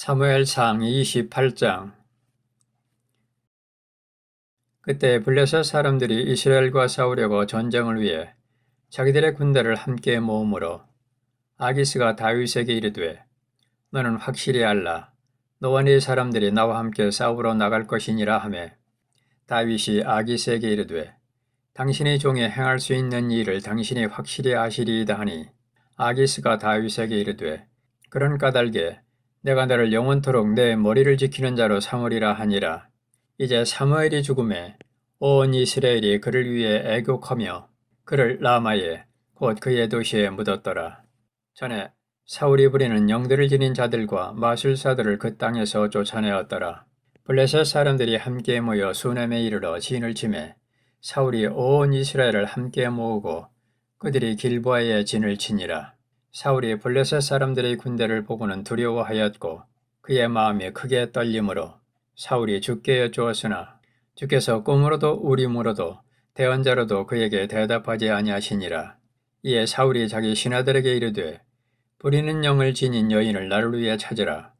사무엘상 28장. 그때 블레셋 사람들이 이스라엘과 싸우려고 전쟁을 위해 자기들의 군대를 함께 모으므로 아기스가 다윗에게 이르되 너는 확실히 알라. 너와 네 사람들이 나와 함께 싸우러 나갈 것이니라 하매 다윗이 아기스에게 이르되 당신의 종이 행할 수 있는 일을 당신이 확실히 아시리이다 하니 아기스가 다윗에게 이르되 그런 까닭에 내가 너를 영원토록 내 머리를 지키는 자로 삼으리라 하니라. 이제 사무엘이 죽음에 온 이스라엘이 그를 위해 애곡하며 그를 라마에 곧 그의 도시에 묻었더라. 전에 사울이 부리는 영들을 지닌 자들과 마술사들을 그 땅에서 쫓아내었더라. 블레셋 사람들이 함께 모여 수넴에 이르러 진을 치매 사울이 온 이스라엘을 함께 모으고 그들이 길보아에 진을 치니라. 사울이 블레셋 사람들의 군대를 보고는 두려워하였고 그의 마음이 크게 떨림으로 사울이 죽게 여쭈었으나 주께서 꿈으로도 우림으로도 대언자로도 그에게 대답하지 아니하시니라. 이에 사울이 자기 신하들에게 이르되 부리는 영을 지닌 여인을 나를 위해 찾으라.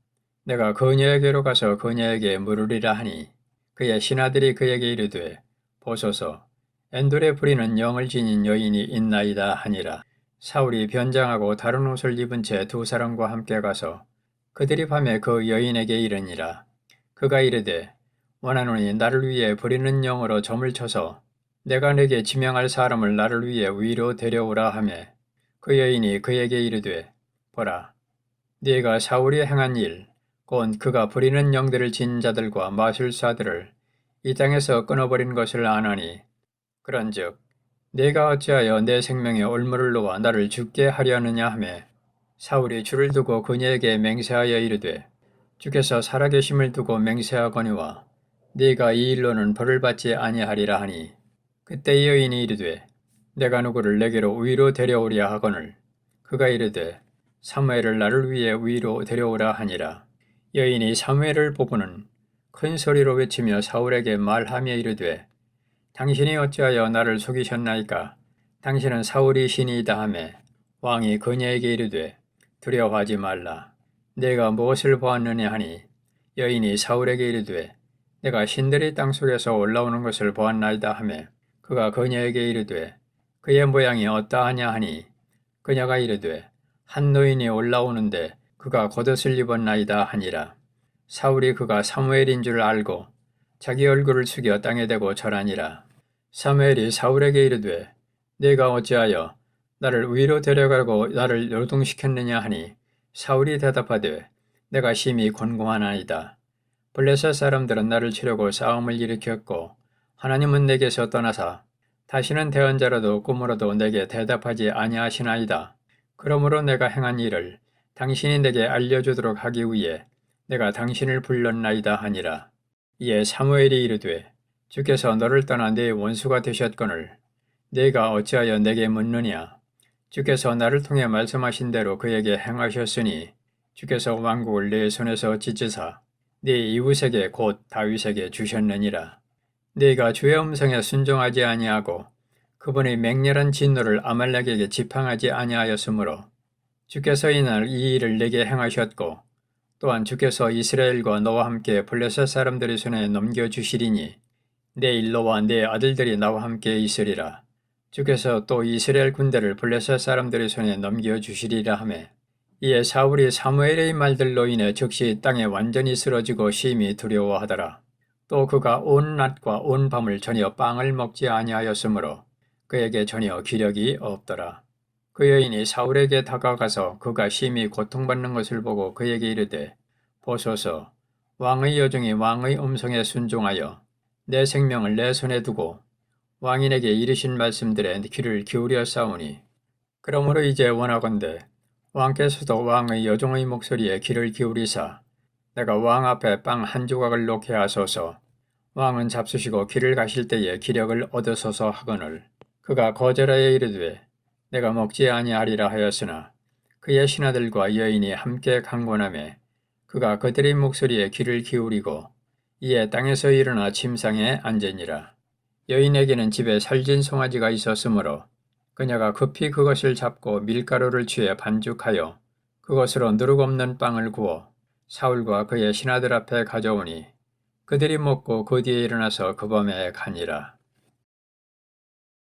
내가 그녀에게로 가서 그녀에게 물으리라 하니 그의 신하들이 그에게 이르되 보소서 엔돌에 부리는 영을 지닌 여인이 있나이다 하니라. 사울이 변장하고 다른 옷을 입은 채 두 사람과 함께 가서 그들이 밤에 그 여인에게 이르니라. 그가 이르되 원하노니 나를 위해 부리는 영으로 점을 쳐서 내가 내게 지명할 사람을 나를 위해 위로 데려오라 하매 그 여인이 그에게 이르되 보라 네가 사울이 행한 일 곧 그가 부리는 영들을 진 자들과 마술사들을 이 땅에서 끊어버린 것을 아나니 그런즉 내가 어찌하여 내 생명에 올무를 놓아 나를 죽게 하려느냐 하매 사울이 줄을 두고 그녀에게 맹세하여 이르되 주께서 살아계심을 두고 맹세하거니와 네가 이 일로는 벌을 받지 아니하리라 하니 그때 여인이 이르되 내가 누구를 내게로 위로 데려오랴 하거늘. 그가 이르되 사무엘을 나를 위해 위로 데려오라 하니라. 여인이 사무엘을 보고는 큰 소리로 외치며 사울에게 말하며 이르되 당신이 어찌하여 나를 속이셨나이까? 당신은 사울이 신이다 하매 왕이 그녀에게 이르되 두려워하지 말라. 내가 무엇을 보았느냐 하니 여인이 사울에게 이르되 내가 신들이 땅 속에서 올라오는 것을 보았나이다 하매 그가 그녀에게 이르되 그의 모양이 어떠하냐 하니 그녀가 이르되 한 노인이 올라오는데 그가 겉옷을 입었나이다 하니라. 사울이 그가 사무엘인 줄 알고 자기 얼굴을 숙여 땅에 대고 절하니라. 사무엘이 사울에게 이르되 네가 어찌하여 나를 위로 데려가고 나를 노동시켰느냐 하니 사울이 대답하되 내가 심히 곤고하나이다. 블레셋 사람들은 나를 치려고 싸움을 일으켰고 하나님은 내게서 떠나사 다시는 대언자라도 꿈으로도 내게 대답하지 아니하시나이다. 그러므로 내가 행한 일을 당신이 내게 알려주도록 하기 위해 내가 당신을 불렀나이다 하니라. 이에 사무엘이 이르되 주께서 너를 떠나 내 원수가 되셨거늘 내가 어찌하여 내게 묻느냐? 주께서 나를 통해 말씀하신 대로 그에게 행하셨으니 주께서 왕국을 내 손에서 찢으사 네 이웃에게 곧 다윗에게 주셨느니라. 네가 주의 음성에 순종하지 아니하고 그분의 맹렬한 진노를 아말렉에게 지팡하지 아니하였으므로 주께서 이날 이 일을 내게 행하셨고 또한 주께서 이스라엘과 너와 함께 블레셋 사람들의 손에 넘겨주시리니 내 일로와 내 아들들이 나와 함께 있으리라. 주께서 또 이스라엘 군대를 블레셋 사람들의 손에 넘겨 주시리라 하매 이에 사울이 사무엘의 말들로 인해 즉시 땅에 완전히 쓰러지고 심히 두려워하더라. 또 그가 온 낮과 온 밤을 전혀 빵을 먹지 아니하였으므로 그에게 전혀 기력이 없더라. 그 여인이 사울에게 다가가서 그가 심히 고통받는 것을 보고 그에게 이르되 보소서 왕의 여종이 왕의 음성에 순종하여 내 생명을 내 손에 두고 왕인에게 이르신 말씀들에 귀를 기울여 싸우니 그러므로 이제 원하건대 왕께서도 왕의 여종의 목소리에 귀를 기울이사 내가 왕 앞에 빵 한 조각을 놓게 하소서. 왕은 잡수시고 길을 가실 때에 기력을 얻으소서 하거늘. 그가 거절하여 이르되 내가 먹지 아니하리라 하였으나 그의 신하들과 여인이 함께 강권하며 그가 그들의 목소리에 귀를 기울이고 이에 땅에서 일어나 침상에 앉으니라. 여인에게는 집에 살진 송아지가 있었으므로 그녀가 급히 그것을 잡고 밀가루를 취해 반죽하여 그것으로 누룩 없는 빵을 구워 사울과 그의 신하들 앞에 가져오니 그들이 먹고 그 뒤에 일어나서 그 밤에 가니라.